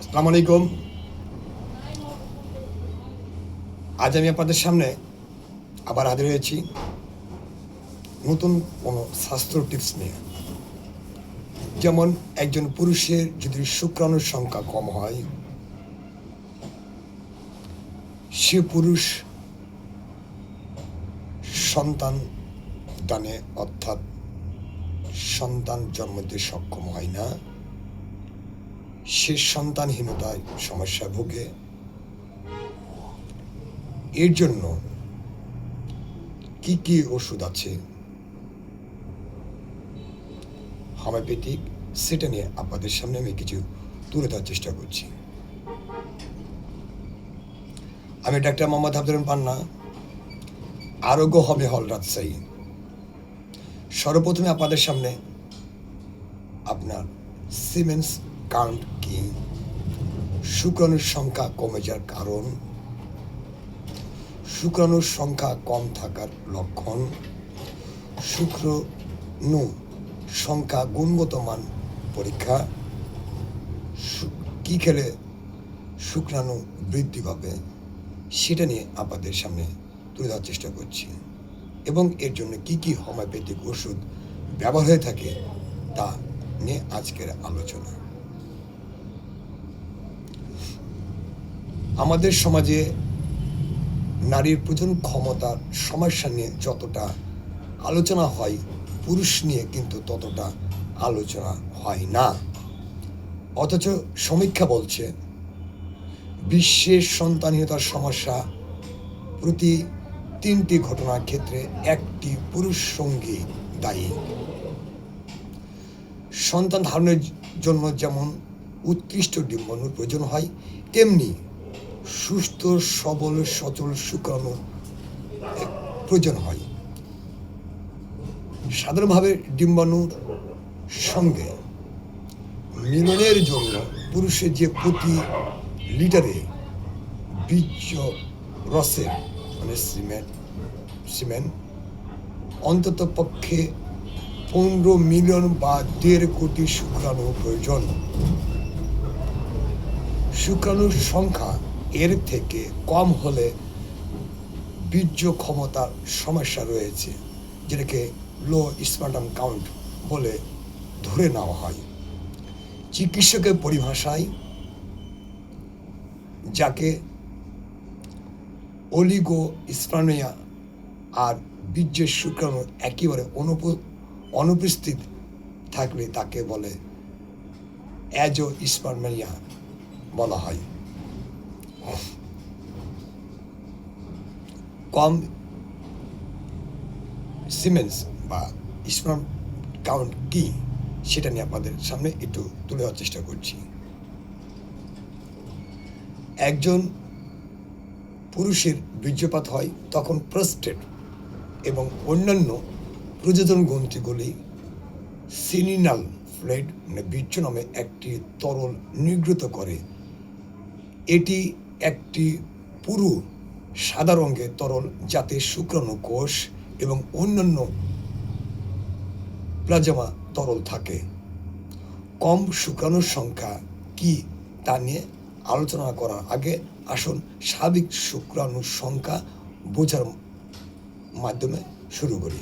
আসসালামু আলাইকুম। আজ আমি আপনাদের সামনে আবার হাজির হয়েছি নতুন কোনো স্বাস্থ্য টিপস নিয়ে। যেমন একজন পুরুষের যদি শুক্রাণুর সংখ্যা কম হয়, সে পুরুষ সন্তান দানে অর্থাৎ সন্তান জন্ম দিতে সক্ষম হয় না। সে সন্তানহীনতায় সমস্যা ভোগে। এর জন্য কি কি ওষুধ আছে? হোমিওপ্যাথিক, সেটা নিয়ে আপনাদের সামনে আমি কিছু তুলে ধরার চেষ্টা করছি। আমি ডাক্তার মোহাম্মদ আব্দুল পান্না, আরোগ্য হবে হল রাজশাহী। সর্বপ্রথমে আপনাদের সামনে আপনার সিমেন্স কাউন্ট কি? শুক্রাণুর সংখ্যা কমে যাওয়ার কারণ? শুক্রাণুর সংখ্যা কম থাকার লক্ষণ? শুক্রাণু সংখ্যা গুণগত মান পরীক্ষা? কি খেলে শুক্রাণু বৃদ্ধি পাবে? সেটা নিয়ে আপনাদের সামনে তুলে ধরার চেষ্টা করছি। এবং এর জন্য কি কি হোমিওপ্যাথিক ওষুধ ব্যবহার হয়ে থাকে তা নিয়ে আজকের আলোচনা। আমাদের সমাজে নারীর প্রজন ক্ষমতার সমস্যা নিয়ে যতটা আলোচনা হয়, পুরুষ নিয়ে কিন্তু ততটা আলোচনা হয় না। অথচ সমীক্ষা বলছে, বিশ্বের সন্তানহীনতার সমস্যা প্রতি তিনটি ঘটনার ক্ষেত্রে একটি পুরুষ সঙ্গী দায়ী। সন্তান ধারণের জন্য যেমন উৎকৃষ্ট ডিম্বাণুর প্রয়োজন হয়, তেমনি সুস্থ, সবল, সচল শুক্রাণুর প্রয়োজন হয়। সাধারণভাবে ডিম্বাণুর সঙ্গে মিলনের জন্য পুরুষের যে প্রতি লিটারে বীর্য রসের মানে সিমেন্ট সিমেন্ট, অন্তত পক্ষে পনেরো মিলিয়ন বা দেড় কোটি শুক্রাণু প্রয়োজন। শুক্রাণুর সংখ্যা এর থেকে কম হলে বীর্য ক্ষমতার সমস্যা রয়েছে, যেটাকে লো স্পার্টাম কাউন্ট বলে ধরে নেওয়া হয়। চিকিৎসকের পরিভাষায়, যাকে অলিগো স্পার্মিয়া আর বীর্যের শুক্রাণু একেবারে অনুপ, অনুপস্থিত থাকলে তাকে বলে অ্যাজো স্পার্মিয়া বলা হয়। কম সিমেন্স বা স্পার্ম কাউন্ট কি, সেটা নিয়ে আপনাদের সামনে একটু তুলে দেওয়ার চেষ্টা করছি। একজন পুরুষের বীর্যপাত হয় তখন প্রস্টেট এবং অন্যান্য প্রযোজন গ্রন্থিগুলি সিনিনাল ফ্লেড মানে বীর্য নামে একটি তরল নির্গত করে। এটি একটি পুরু সাদা রঙের তরল যাতে শুক্রাণু কোষ এবং অন্যান্য প্লাজমা তরল থাকে। কম শুক্রাণুর সংখ্যা কি তা নিয়ে আলোচনা করার আগে আসুন স্বাভাবিক শুক্রাণুর সংখ্যা বোঝার মাধ্যমে শুরু করি।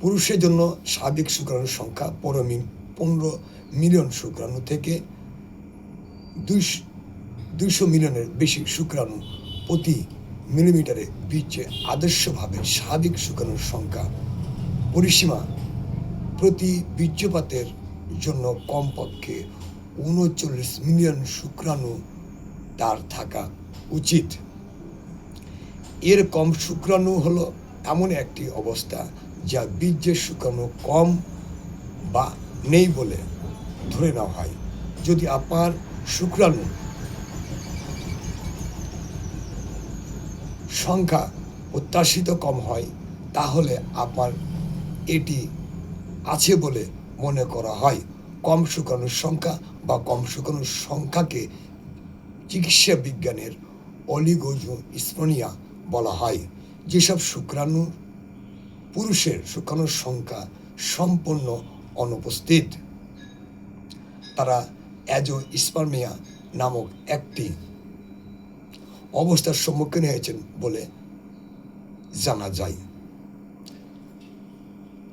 পুরুষের জন্য স্বাভাবিক শুক্রাণুর সংখ্যা পনেরো পনেরো মিলিয়ন শুক্রাণু থেকে দুইশ- দুইশো মিলিয়নের বেশি শুক্রাণু প্রতি মিলিমিটারে বীর্যে আদর্শভাবে স্বাভাবিক শুক্রাণুর সংখ্যা। পরিসীমা প্রতি বীর্যপাতের জন্য কমপক্ষে উনচল্লিশ মিলিয়ন শুক্রাণু তার থাকা উচিত। এর কম শুক্রাণু হলো এমন একটি অবস্থা যা বীর্যের শুক্রাণু কম বা নেই বলে ধরে নেওয়া হয়। যদি আপনার শুক্রাণু সংখ্যা প্রত্যাশিত কম হয়, তাহলে আপনার এটি আছে বলে মনে করা হয়। কম শুকানোর সংখ্যা বা কম শুকানোর সংখ্যাকে চিকিৎসা বিজ্ঞানের অলিগোজো স্পোনিয়া বলা হয়। যেসব শুক্রাণু পুরুষের শুকানোর সংখ্যা সম্পূর্ণ অনুপস্থিত। তারা অ্যাজো স্পার্মিয়া নামক একটি অবস্থার সম্মুখীন হয়েছেন বলে জানা যায়।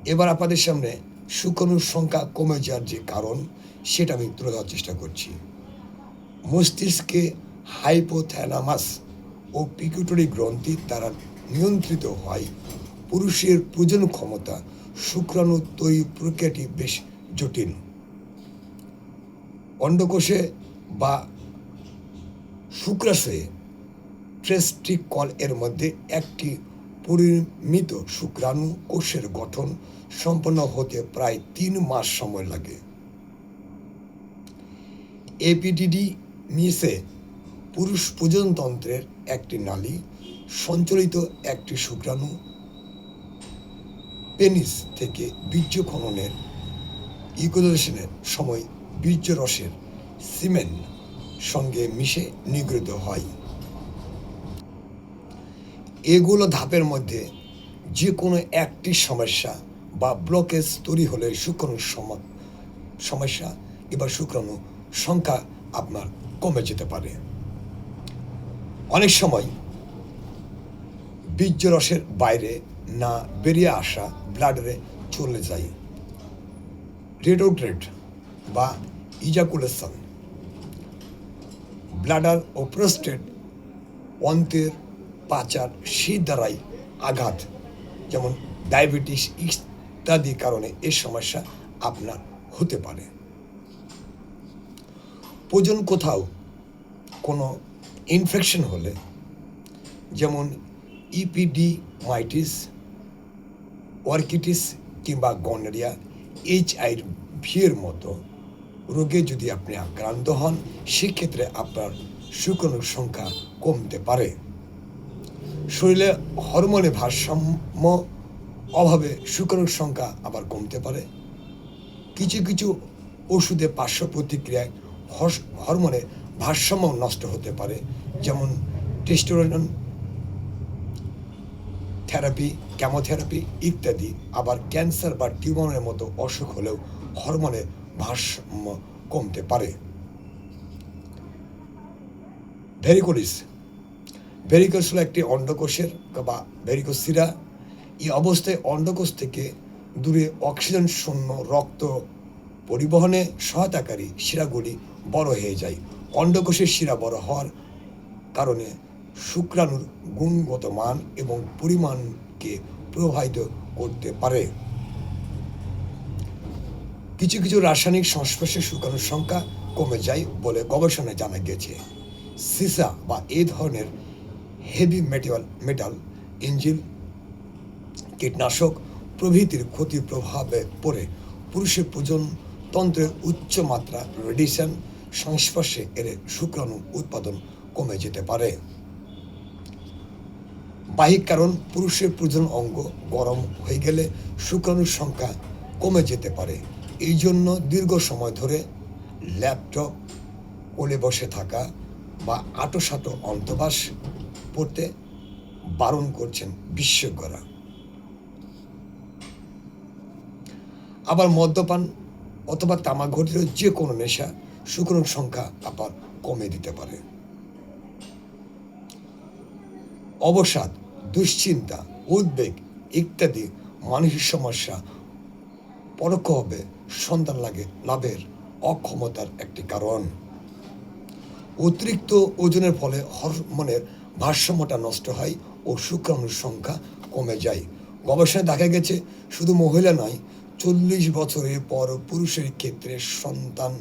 এবার আপনাদের সামনে শুকানোর সংখ্যা কমে যাওয়ার যে কারণ, সেটা আমি তুলে ধরার চেষ্টা করছি। মস্তিষ্কে হাইপোথ্যানামাস ও পিকুটরি গ্রন্থি দ্বারা নিয়ন্ত্রিত হয়। পুরুষের প্রজন ক্ষমতা শুক্রাণু তৈরি প্রক্রিয়াটি বেশ জটিল। অন্ডকোষে বা শুক্রাশয়ে ট্রেস্টিকল এর মধ্যে একটি পরিমিত শুক্রাণু কোষের গঠন সম্পন্ন হতে প্রায় তিন মাস সময় লাগে। এপিডিডি মিসে পুরুষ প্রজনতন্ত্রের একটি নালী, সঞ্চালিত একটি শুক্রাণু, পেনিস থেকে বীর্য খননের ইকুলেশনের সময় বীর্য রসের সিমেন সঙ্গে মিশে নিগৃহীত হয়। এগুলো ধাপের মধ্যে যে কোনো একটি সমস্যা বা ব্লকেজ তৈরি হলে শুক্রাণু সম- সমস্যা কিংবা শুক্রাণু সংখ্যা আপনার কমে যেতে পারে। অনেক সময় বীর্য রসের বাইরে না বেরিয়ে আসা ব্লাডারে চলে যায়। রেডোগ্রেড বা ইজাকুলেশন, ব্লাডার ও প্রোস্টেট অন্তের পাচার সে দ্বারাই আঘাত, যেমন ডায়াবেটিস ইত্যাদি কারণে এ সমস্যা আপনার হতে পারে। প্রজন কোথাও, কোনো ইনফেকশন হলে, যেমন ইপিডি মাইটিস অর্কিটিস কিংবা গনেরিয়া এইচ আই ভির মতো রোগে যদি আপনি আক্রান্ত হন, সেক্ষেত্রে আপনার শুকনোর সংখ্যা কমতে পারে। শরীরে হরমোনের ভারসাম্য অভাবে শুকনোর সংখ্যা আবার কমতে পারে। কিছু কিছু ওষুধে পার্শ্ব প্রতিক্রিয়ায় হরমোনের ভারসাম্য নষ্ট হতে পারে, যেমন টেস্টোরেন থেরাপি, কেমোথেরাপি ইত্যাদি। আবার ক্যান্সার বা টিউমারের মতো অসুখ হলেও হরমোনের ভারসাম্য কমতে পারে। ভেরিকোলিস ভেরিকোস হলো একটি অন্ডকোষের বা ভেরিকোসিরা এই অবস্থায় অন্ডকোষ থেকে দূরে অক্সিজেন শূন্য রক্ত পরিবহনে সহায়তাকারী শিরাগুলি বড় হয়ে যায়। অন্ডকোষের শিরা বড় হওয়ার কারণে শুক্রাণুর গুণগত মান এবং পরিমাণকে প্রভাবিত করতে পারে। কিছু কিছু রাসায়নিক সংস্পর্শে শুক্রাণুর সংখ্যা কমে যায় বলে গবেষণায় জানা গেছে। সিসা বা এ ধরনের হেভি মেটাল মেটাল ইঞ্জিন কীটনাশক প্রভৃতির ক্ষতির প্রভাবে পড়ে পুরুষের প্রজন তন্ত্রের উচ্চ মাত্রা রেডিয়েশন সংস্পর্শে এর শুক্রাণু উৎপাদন কমে যেতে পারে। বাহিক কারণ পুরুষের প্রজন অঙ্গ গরম হয়ে গেলে শুক্রাণুর সংখ্যা কমে যেতে পারে। এই জন্য দীর্ঘ সময় ধরে ল্যাপটপ কোলে বসে থাকা বা আটোসাটো অন্তবাস পড়তে বারণ করছেন বিশেষজ্ঞরা। আবার মদ্যপান অথবা তামাক ঘটিত যে কোনো নেশা শুক্রাণুর সংখ্যা আবার কমে দিতে পারে। অবসাদ, দুশ্চিন্তা, উদ্বেগ ইত্যাদি মানসিক সমস্যা পরোক্ষভাবে সন্তান লাগে লাভের অক্ষমতার একটি কারণ। অতিরিক্ত ওজনের ফলে হরমোনের ভারসাম্যটা নষ্ট হয় ও শুক্রাণুর সংখ্যা কমে যায়। গবেষণায় দেখা গেছে, শুধু মহিলা নয়, চল্লিশ বছরের পর পুরুষের ক্ষেত্রে সন্তান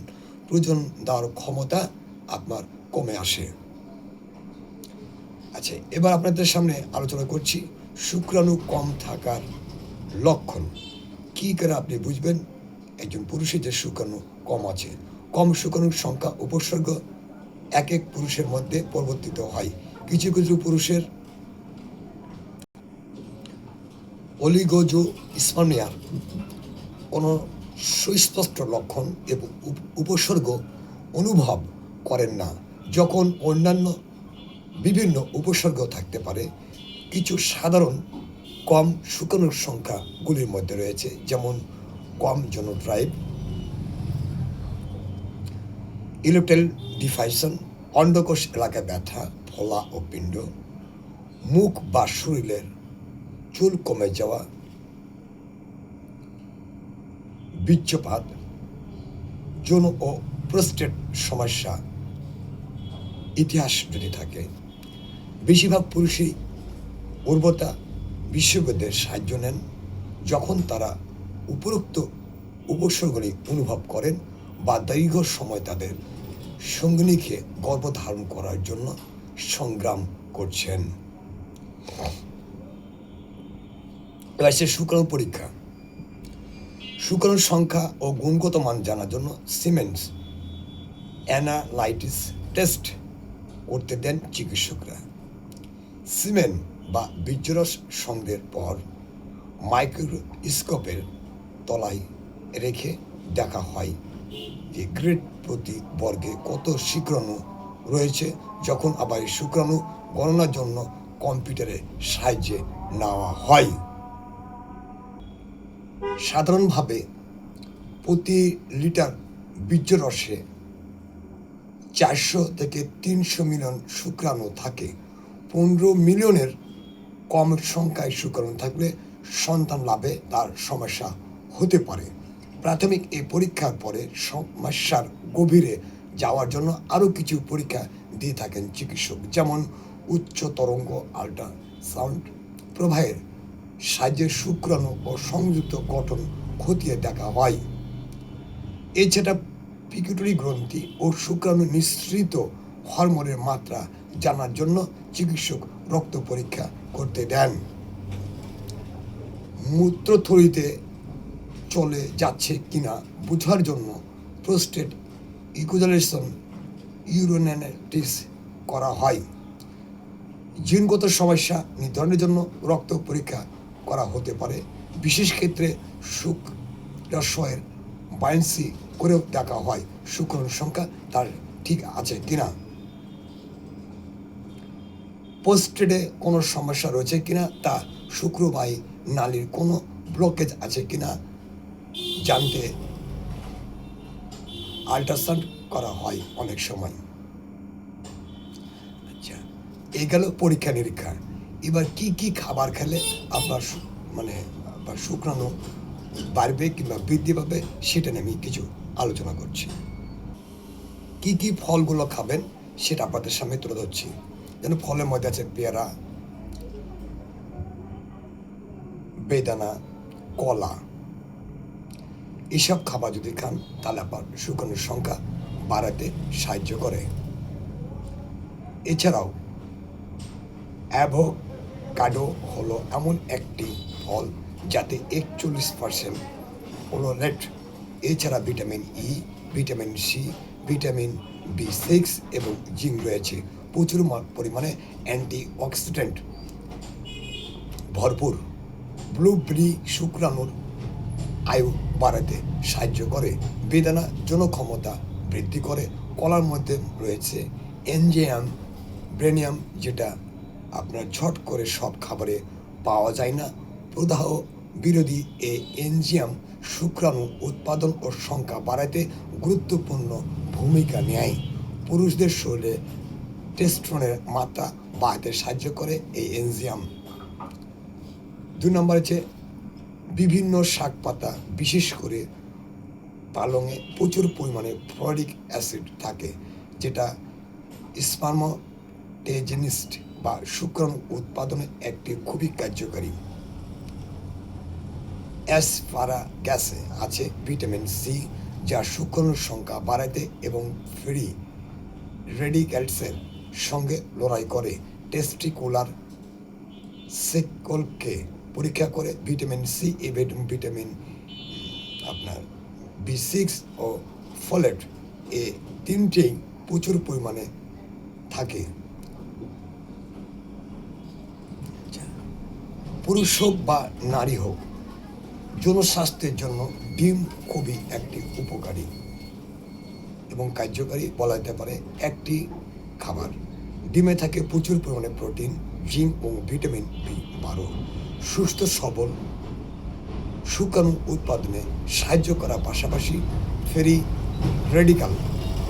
প্রজন দেওয়ার ক্ষমতা আপনার কমে আসে। আচ্ছা এবার আপনাদের সামনে আলোচনা করছি শুক্রাণু কম থাকার লক্ষণ। কী করে আপনি বুঝবেন? একজন পুরুষের যে শুক্রাণু কম আছে, কম শুক্রাণুর সংখ্যা উপসর্গ এক এক পুরুষের মধ্যে পরিবর্তিত হয়। কিছু কিছু পুরুষের অলিগোজো স্পার্মিয়ার কোনো সুস্পষ্ট লক্ষণ এবং উপ- উপসর্গ অনুভব করেন না। যখন অন্যান্য বিভিন্ন উপসর্গ থাকতে পারে, কিছু সাধারণ কম শুকানোর সংখ্যাগুলির মধ্যে রয়েছে, যেমন কম জনড্রাইভ ইলেকট্রেল ডিফাইশন, অন্ডকোষ এলাকায় ব্যথা ফলা ও পিণ্ড, মুখ বা শরীরের চুল কমে যাওয়া, বীর্যপাত, যৌন ও প্রস্টেট সমস্যা ইতিহাস যদি থাকে, বেশিরভাগ পুরুষই উর্বরতা বিশ্ববিদ্যালয়ের সাহায্য নেন। যখন তারা উপরোক্ত উপসর্গগুলি অনুভব করেন বা দীর্ঘ সময় তাদের সঙ্গিনীকে গর্ভধারণ করার জন্য সংগ্রাম করছেন। এবার সে শুক্রাণু পরীক্ষা। শুক্রাণুর সংখ্যা ও গুণগত মান জানার জন্য সিমেন্স অ্যানালাইটিস টেস্ট করতে দেন চিকিৎসকরা। সিমেন বা বীর্যরস সংগ্রহের পর মাইক্রোস্কোপের তলায় রেখে দেখা হয় যে গ্রেড প্রতি বর্গে কত শুক্রাণু রয়েছে যখন আবার এই শুক্রাণু গণনার জন্য কম্পিউটারের সাহায্যে নেওয়া হয়। সাধারণভাবে প্রতি লিটার বীর্যরসে চারশো থেকে তিনশো মিলিয়ন শুক্রাণু থাকে। পনেরো মিলিয়নের কম সংখ্যায় শুক্রাণু থাকলে সন্তান লাভে তার সমস্যা হতে পারে। প্রাথমিক এই পরীক্ষার পরে সমস্যার গভীরে যাওয়ার জন্য আরও কিছু পরীক্ষা দিয়ে থাকেন চিকিৎসক, যেমন উচ্চ তরঙ্গ আল্ট্রাসাউন্ড প্রবাহের সাহায্যে শুক্রাণু ও সংযুক্ত গঠন খতিয়ে দেখা হয়। এছাড়া পিকুটরি গ্রন্থি ও শুক্রাণু নিঃসৃত হরমোনের মাত্রা জানার জন্য চিকিৎসক রক্ত পরীক্ষা করতে দেন। মূত্রথলিতে চলে যাচ্ছে কিনা বোঝার জন্য প্রোস্টেট ইকুজালেশন ইউরোনাইটিস করা হয়। জিনগত সমস্যা নির্ধারণের জন্য রক্ত পরীক্ষা করা হতে পারে। বিশেষ ক্ষেত্রে শুক্রাশয়ের বায়ান্সি করেও দেখা হয়, শুক্রাণুর সংখ্যা তার ঠিক আছে কিনা। পোস্টেডে কোনো সমস্যা রয়েছে কিনা তা শুক্রবাহী নালীর কোনো ব্লকেজ আছে কিনা জানতে আল্ট্রাসাউন্ড করা হয় অনেক সময়। আচ্ছা এই গেল পরীক্ষা নিরীক্ষা। এবার কি কি খাবার খেলে আপনার মানে আপনার শুক্রাণু বাড়বে কিংবা বৃদ্ধি পাবে সেটা নিয়ে আমি কিছু আলোচনা করছি। কি কি ফলগুলো খাবেন সেটা আপনাদের সামনে তুলে ধরছি। যেন ফলের মধ্যে আছে পেয়ারা, বেদানা, কলা এসব খাবার যদি খান, তাহলে আপনার শুকনোর সংখ্যা বাড়াতে সাহায্য করে। এছাড়াও, অ্যাভোকাডো হলো এমন একটি ফল যাতে একচল্লিশ পার্সেন্ট ওলোনেট এছাড়া vitamin E vitamin C vitamin B six এবং জিঙ্ক রয়েছে। প্রচুর পরিমাণে অ্যান্টি অক্সিডেন্ট ভরপুর। ব্লুবেরি শুক্রাণুর আয়ু বাড়াতে সাহায্য করে। বেদানা জনক্ষমতা বৃদ্ধি করে। কলার মধ্যে রয়েছে এনজিয়াম, ব্রেনিয়াম, যেটা আপনার ঝট করে সব খাবারে পাওয়া যায় না। প্রদাহ বিরোধী এই এনজিয়াম শুক্রাণু উৎপাদন ও সংখ্যা বাড়াতে গুরুত্বপূর্ণ ভূমিকা নেয়। পুরুষদের শরীরে টেস্ট্রনের মাত্রা বাড়াতে সাহায্য করে এই এনজিয়াম। দুই নম্বর হচ্ছে বিভিন্ন শাক পাতা, বিশেষ করে পালংয়ে প্রচুর পরিমাণে ফ্লোরিক অ্যাসিড থাকে, যেটা স্পার্মোটেজেনিস্ট বা শুক্রাণু উৎপাদনে একটি খুবই কার্যকারী। অ্যাসফারা গ্যাসে আছে ভিটামিন সি যা শুক্রাণুর সংখ্যা বাড়াতে এবং ফ্রি রেডিক্যালসের সঙ্গে লড়াই করে। টেস্টিকুলার সেকলকে পরীক্ষা করে ভিটামিন সি এবং ভিটামিন আপনার বি সিক্স ও ফলেট এ তিনটেই প্রচুর পরিমাণে থাকে। পুরুষ হোক বা নারী হোক, জনস্বাস্থ্যের জন্য ডিম খুবই একটি উপকারী এবং কার্যকারী বলা যেতে পারে একটি খাবার। ডিমে থাকে প্রচুর পরিমাণে প্রোটিন, জিঙ্ক ও ভিটামিন বি বারো। সুস্থ, সবল শুকাণু উৎপাদনে সাহায্য করার পাশাপাশি ফেরি রেডিকাল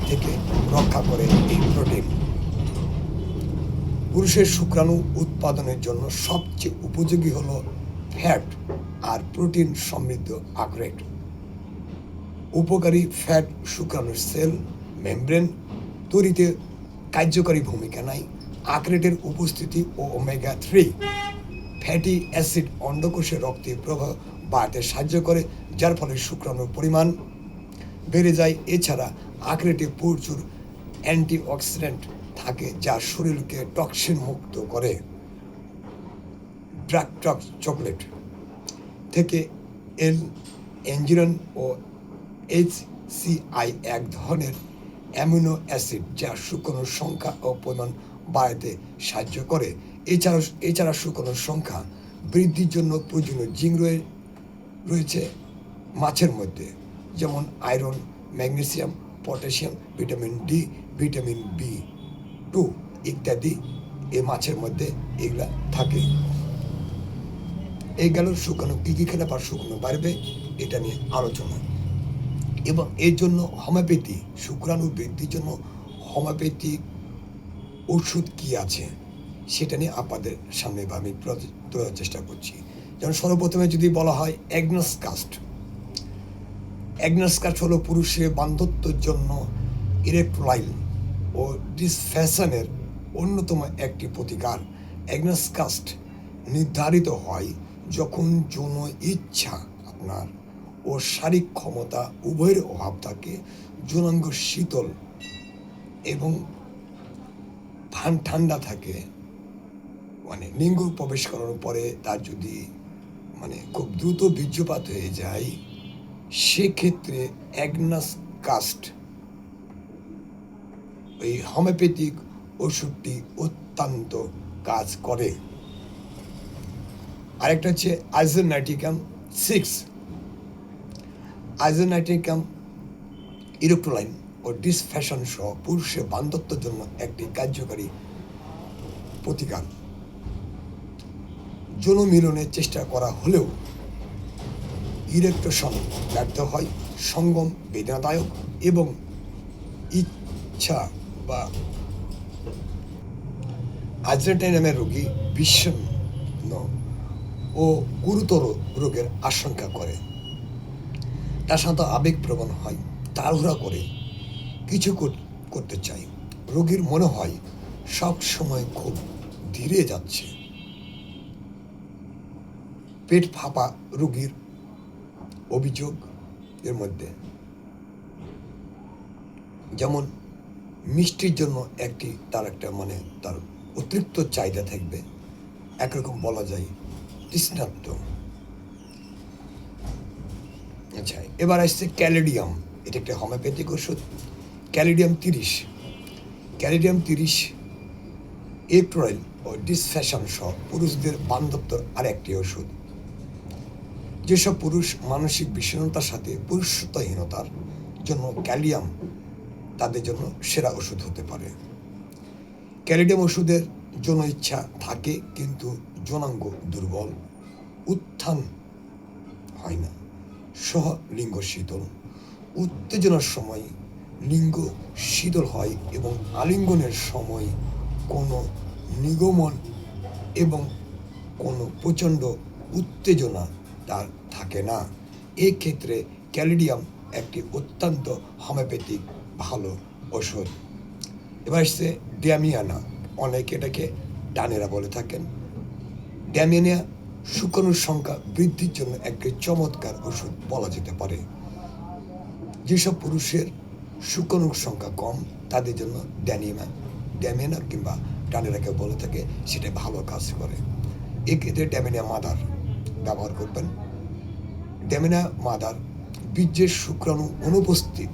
থেকে রক্ষা করে এই প্রোটিন। পুরুষের শুক্রাণু উৎপাদনের জন্য সবচেয়ে উপযোগী হলো ফ্যাট আর প্রোটিন সমৃদ্ধ আখরেট উপকারী ফ্যাট শুক্রাণুর সেল, মেমব্রেন তৈরিতে কার্যকরী ভূমিকা নেয় আখরেটের উপস্থিতি ও ওমেগা থ্রি ফ্যাটি অ্যাসিড অন্ডকোষে রক্তের প্রবাহ বাড়াতে সাহায্য করে, যার ফলে শুক্রাণুর পরিমাণ বেড়ে যায়। এছাড়া আখরেটে প্রচুর অ্যান্টিঅক্সিডেন্ট থাকে, যা শরীরকে টক্সিন মুক্ত করে। ড্রাগ টক্স চকলেট থেকে এল, এঞ্জিরন ও এইচ সিআই এক ধরনের অ্যামিনো অ্যাসিড, যা শুকনোর সংখ্যা ও পরিমাণ বাড়াতে সাহায্য করে। এছাড়া এছাড়া শুকনোর সংখ্যা বৃদ্ধির জন্য প্রয়োজনীয় জিং রয়ে, রয়েছে মাছের মধ্যে, যেমন iron, magnesium, potassium, vitamin D, vitamin B two ইত্যাদি এই মাছের মধ্যে এগুলা থাকে। এই গেল শুকনো কী কী খেলে বা শুকনো বাড়বে, এটা নিয়ে আলোচনা। এবং এর জন্য হোমিওপ্যাথি, শুক্রাণু বৃদ্ধির জন্য হোমিওপ্যাথিক ওষুধ কী আছে? সেটা নিয়ে আপনাদের সামনে বা আমি তোলার চেষ্টা করছি। যেমন সর্বপ্রথমে যদি বলা হয় অ্যাগনাস কাস্ট অ্যাগনাস কাস্ট হলো পুরুষের বান্ধত্যের জন্য ইলেকট্রোলাইল ও ডিসফ্যাশনের অন্যতম একটি প্রতিকার। অ্যাগনাস কাস্ট নির্ধারিত হয় যখন যৌন ইচ্ছা আপনার ও শারীরিক ক্ষমতা উভয়ের অভাব থাকে, যৌনাঙ্গ শীতল এবং ঠান্ডা থাকে। মানে লিঙ্গ প্রবেশ করার পরে তার যদি মানে খুব দ্রুত বীর্যপাত হয়ে যায়, সেক্ষেত্রে অ্যাগনাস কাস্ট এই হোমিওপ্যাথিক ওষুধটি অত্যন্ত কাজ করে। আরেকটা হচ্ছে আইজোনাইটিকাম সিক্স। আইজোনাইটিকাম ইরোক্টোলাইন ও ডিসফ্যাশন সহ পুরুষের বান্ধত্যের জন্য একটি কার্যকারী প্রতিকার। যৌন মিলনের চেষ্টা করা হলেও ইলেকট্রোশন ব্যর্থ হয়, সঙ্গম বেদনাদায়ক এবং ইচ্ছা বা আজরাটাই নামের রোগী বিষণ্ণ ও গুরুতর রোগের আশঙ্কা করে। তার সাথে আবেগপ্রবণ হয়, তাড়াহুড়া করে কিছু করতে চাই রোগীর মনে হয়, সব সময় খুব ধীরে যাচ্ছে। পেট ফাঁপা রুগীর অভিযোগ এর মধ্যে। যেমন মিষ্টির জন্য একটি তার একটা মানে তার অতিরিক্ত চাহিদা থাকবে। একরকম বলা যায় তৃষ্ণাত্ম আচ্ছা এবার আসছে ক্যালিডিয়াম। এটা একটা হোমিওপ্যাথিক ওষুধ। ক্যালিডিয়াম তিরিশ। ক্যালিডিয়াম তিরিশ এপ্রয়েল ও ডিসফ্যাশন সহ পুরুষদের বান্ধব্য আর একটি ওষুধ। যেসব পুরুষ মানসিক বিষণ্ণতার সাথে পুরুষত্বহীনতার জন্য ক্যালিয়াম তাদের জন্য সেরা ওষুধ হতে পারে। ক্যালিডিয়াম ওষুধের জন্য ইচ্ছা থাকে কিন্তু জনাঙ্গ দুর্বল, উত্থান হয় না। সহ লিঙ্গ শীতল। উত্তেজনার সময় লিঙ্গ শীতল হয় এবং আলিঙ্গনের সময় কোনো নিগমন এবং কোনো প্রচণ্ড উত্তেজনা তার থাকে না। এক্ষেত্রে ক্যালিডিয়াম একটি অত্যন্ত হোমিওপ্যাথিক ভালো ওষুধ এবার আসছে ড্যামিয়ানা। অনেকে এটাকে ডানেরা বলে থাকেন। ড্যামিয়ানিয়া শুকানোর সংখ্যা বৃদ্ধির জন্য একটি চমৎকার ওষুধ বলা যেতে পারে। যেসব পুরুষের শুকানোর সংখ্যা কম, তাদের জন্য ড্যানিমা, ড্যামিয়ানা কিংবা ডানেরাকে বলে থাকে, সেটা ভালো কাজ করে। এক্ষেত্রে ড্যামিনিয়া মাদার ব্যবহার করবেন। ড্যামিনা মাদার বীর্যের শুক্রাণু অনুপস্থিত।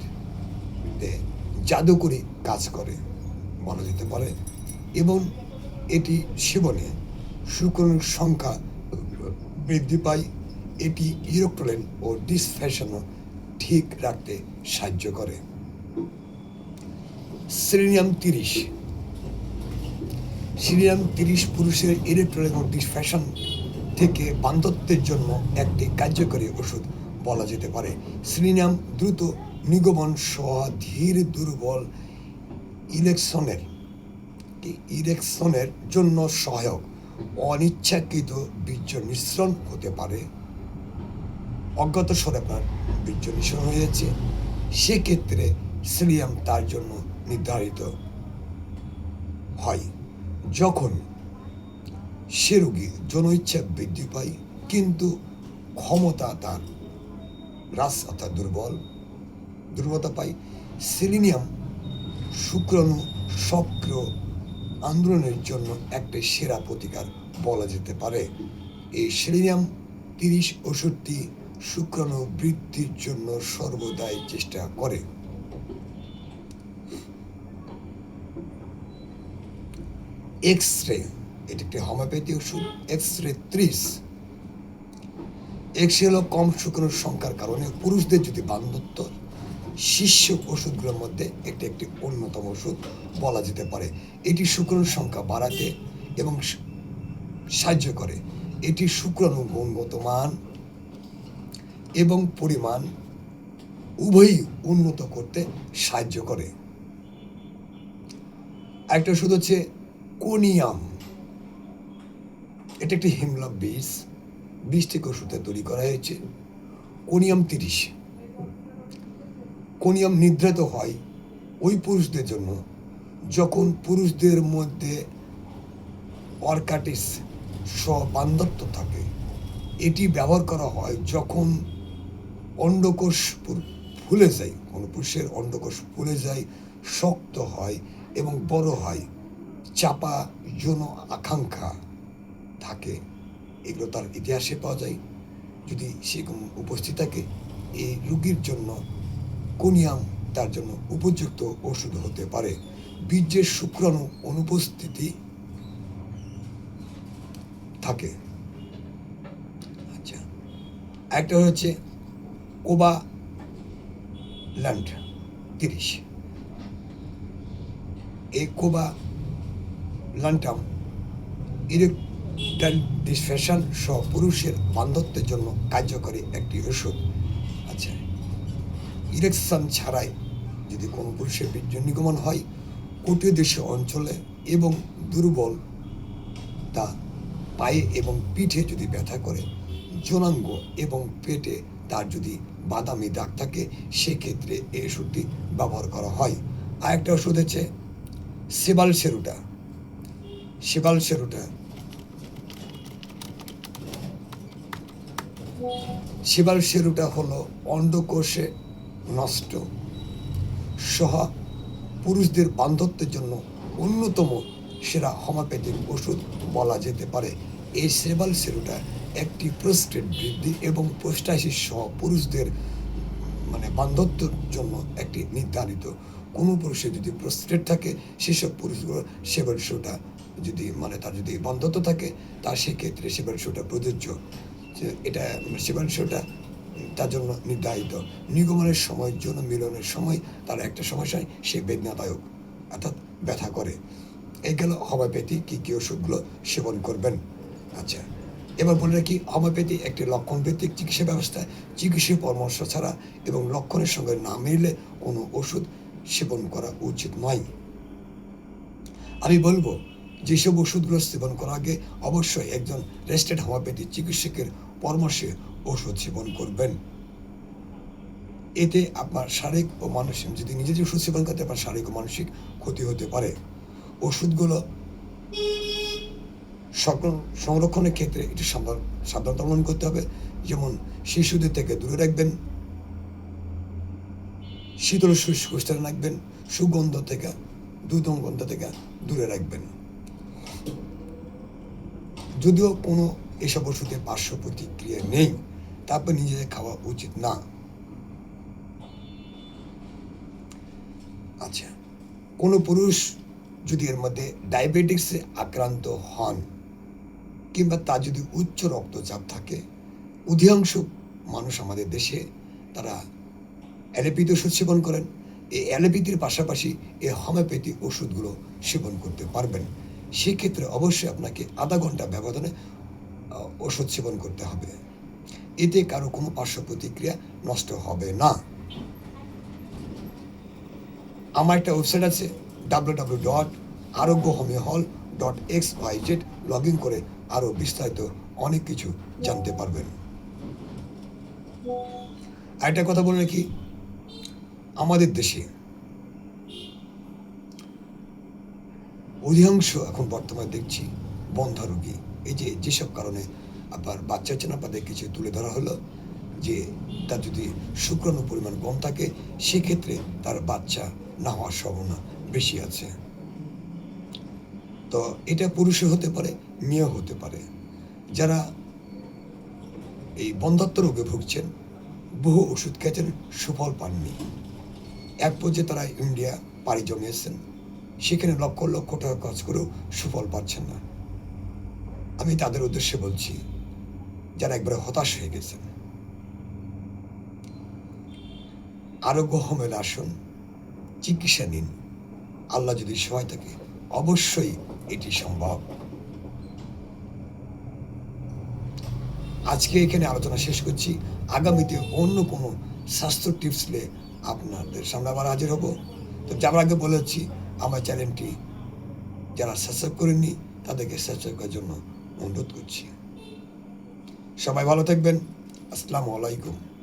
জাদুকরি কাজ করে, বলা যেতে পারে। এবং এটি সেবনে শুক্রাণুর সংখ্যা বৃদ্ধি পায়। এটি ইরোক্টোলেন ও ডিসফ্যাশনও ঠিক রাখতে সাহায্য করে। সিলিনিয়াম তিরিশ। সিলিনিয়াম তিরিশ পুরুষের ইলেকট্রন ও ডিসফ্যাশন থেকে বান্ধত্বের জন্য একটি কার্যকরী ওষুধ বলা যেতে পারে। সিলিনিয়াম দ্রুত নিগমন সহ ধীর দুর্বল ইলেকশনের ইলেকশনের জন্য সহায়ক। অনিচ্ছাকৃত বীর্য মিশ্রণ হতে পারে। অজ্ঞাত স্বরে আপনার বীর্য নিঃসরণ হয়ে যাচ্ছে সেক্ষেত্রে সিলিয়াম তার জন্য নির্ধারিত হয়। যখন সে রোগী যৌন ইচ্ছা বৃদ্ধি পায়, কিন্তু ক্ষমতা তার। হ্রাস অর্থাৎ দুর্বল, দুর্বলতা পায়। সেলিনিয়াম শুক্রাণু সক্রিয় আন্দোলনের জন্য একটা সেরা প্রতিকার বলা যেতে পারে। এই সেলিনিয়াম তিরিশ ওষুধটি শুক্রাণু বৃদ্ধির জন্য সর্বদাই চেষ্টা করে। এক্স রে এটি একটি হোমিওপ্যাথি ওষুধ এক্স রে ত্রিশ এক্স হলো কম শুক্রাণুর সংখ্যার কারণে পুরুষদের যদি বান্ধত্ব শীর্ষ ওষুধগুলোর মধ্যে একটি একটি অন্যতম ওষুধ বলা যেতে পারে। এটি শুক্রাণুর সংখ্যা বাড়াতে এবং সাহায্য করে। এটি শুক্রাণু গুণগত মান এবং পরিমাণ উভয়ই উন্নত করতে সাহায্য করে। একটা ওষুধ হচ্ছে কোনিয়াম। এটা একটি হিমলক বীজ বীজ ওষুধে তৈরি করা হয়েছে। কোনিয়াম তিরিশ। কোনিয়াম নির্ধারিত হয় ওই পুরুষদের জন্য। যখন পুরুষদের মধ্যে অর্কাটিস স্ববান্ধত্ব থাকে, এটি ব্যবহার করা হয় যখন অন্ডকোষ ফুলে যায়। কোনো পুরুষের অন্ডকোষ ফুলে যায়, শক্ত হয় এবং বড় হয়। চাপা যৌন আকাঙ্ক্ষা। থাকে, এগুলো তার ইতিহাসে পাওয়া যায়। যদি সেরকম উপস্থিত থাকে, এই রোগীর জন্য কোনিয়াম তার জন্য উপযুক্ত ওষুধ হতে পারে। বীর্যের শুক্রাণু অনুপস্থিতি থাকে। আচ্ছা একটা হচ্ছে কোবা ল্যান্ড, তিরিশ। এই কোবা ল্যান্টাম ইরেকটাইল ডিসফ্যাশন সহ পুরুষের বান্ধত্বের জন্য কার্যকরী একটি ওষুধ। আচ্ছা ইরেকশন ছাড়াই যদি কোনো পুরুষের বীর্য নিগমন হয় কোটি দেশীয় অঞ্চলে এবং দুর্বল তা পায়ে এবং পিঠে যদি ব্যথা করে, জনাঙ্গ এবং পেটে তার যদি বাদামি দাগ থাকে, সেক্ষেত্রে এই ওষুধটি ব্যবহার করা হয়। আর একটা ওষুধ হচ্ছে সেবাল সেরুটা। সেবাল সেরুটা সেবাল সেরুটা হলো অন্ডকোষে নষ্ট। সহ পুরুষদের বান্ধত্বের জন্য অন্যতম সেরা হোমিওপ্যাথিক ওষুধ বলা যেতে পারে। এই সেবাল সেরুটা একটি প্রোস্টেট বৃদ্ধি এবং পোস্টাইসিস সহ পুরুষদের মানে বান্ধত্যের জন্য একটি নির্ধারিত। কোনো পুরুষের যদি প্রস্টেট থাকে, সেসব পুরুষগুলো সেবার শোটা যদি মানে তার যদি বন্ধত্ব থাকে, তার সেক্ষেত্রে সেবার শোটা প্রযোজ্য। এটা সেবার শোটা তার জন্য নির্ধারিত। নিগমনের সময়, যৌন মিলনের সময় তার একটা সমস্যায় সে বেদনাদায়ক, অর্থাৎ ব্যথা করে। এই গেল হোমিওপ্যাথি, কী কী ওষুধগুলো সেবন করবেন। আচ্ছা এবার বলে রাখি, হোমিওপ্যাথি একটি লক্ষণ ভিত্তিক চিকিৎসা ব্যবস্থা। চিকিৎসা পরামর্শ ছাড়া এবং লক্ষণের সঙ্গে না মিললে কোনো ওষুধ সেবন করা উচিত নয়। আমি বলব যেসব ওষুধগুলো সেবন করার আগে অবশ্যই একজন রেস্টেড হোমিওপ্যাথি চিকিৎসকের পরামর্শে ওষুধ সেবন করবেন। এতে আপনার শারীরিক ও মানসিক, যদি নিজে যে ওষুধ সেবন করতে আপনার শারীরিক ও মানসিক ক্ষতি হতে পারে। ওষুধগুলো সকল- সংরক্ষণের ক্ষেত্রে একটু সাবধান- সাবধানতা অবলম্বন করতে হবে। যেমন শিশুদের থেকে দূরে রাখবেন। শীতল সুস্থানে রাখবেন। সুগন্ধ থেকে, দুধ গন্ধ থেকে দূরে রাখবেন। যদিও কোনো এসব ওষুধের পার্শ্ব প্রতিক্রিয়া নেই, তারপর নিজেদের খাওয়া উচিত না। আচ্ছা কোনো পুরুষ যদি এর মধ্যে ডায়াবেটিক্সে আক্রান্ত হন কিংবা তার যদি উচ্চ রক্তচাপ থাকে, অধিকাংশ মানুষ আমাদের দেশে তারা অ্যালোপ্যাথি ওষুধ সেবন করেন। এই অ্যালোপ্যাথির পাশাপাশি এই হোমিওপ্যাথি ওষুধগুলো সেবন করতে পারবেন। সেক্ষেত্রে অবশ্যই আপনাকে আধা ঘণ্টা ব্যবধানে ওষুধ সেবন করতে হবে। এতে কারও কোনো পার্শ্ব প্রতিক্রিয়া নষ্ট হবে না। আমার একটা ওয়েবসাইট আছে W W dot Arogya homeo hall dot X Y Z log in করে আরও বিস্তারিত অনেক কিছু জানতে পারবেন। আরেকটা কথা বলে রাখি, আমাদের দেশে অধিকাংশ এখন বর্তমানে দেখছি বন্ধা রোগী। এই যে, যেসব কারণে আবার বাচ্চা হচ্ছে না কিছু তুলে ধরা হলো যে, তার যদি শুক্রাণু পরিমাণ কম থাকে, সেক্ষেত্রে তার বাচ্চা না হওয়ার সম্ভাবনা বেশি আছে। তো এটা পুরুষও হতে পারে, মেয়েও হতে পারে। যারা এই বন্ধাত্ম রোগে ভুগছেন, বহু ওষুধ খেয়েছেন, সুফল পাননি। এক পর্যায়ে তারা ইন্ডিয়া পাড়ি জমিয়েছেন। সেখানে লক্ষ লক্ষ টাকা খরচ করেও সুফল পাচ্ছেন না। আমি তাদের উদ্দেশ্যে বলছি, যারা একবারে হতাশ হয়ে গেছেন। আরোগ্য হোমের আসুন, চিকিৎসা নিন। আল্লাহ যদি সহায় থাকে, অবশ্যই এটি সম্ভব। আজকে এখানে আলোচনা শেষ করছি। আগামীতে অন্য কোনো স্বাস্থ্য টিপস নিয়ে আপনাদের সামনে আবার হাজির হব। তো যাবার আগে বলেছি আমার চ্যানেলটি যারা সাবস্ক্রাইব করেননি, তাদেরকে সাবস্ক্রাইব করার জন্য অনুরোধ করছি। সবাই ভালো থাকবেন। আসসালামু আলাইকুম।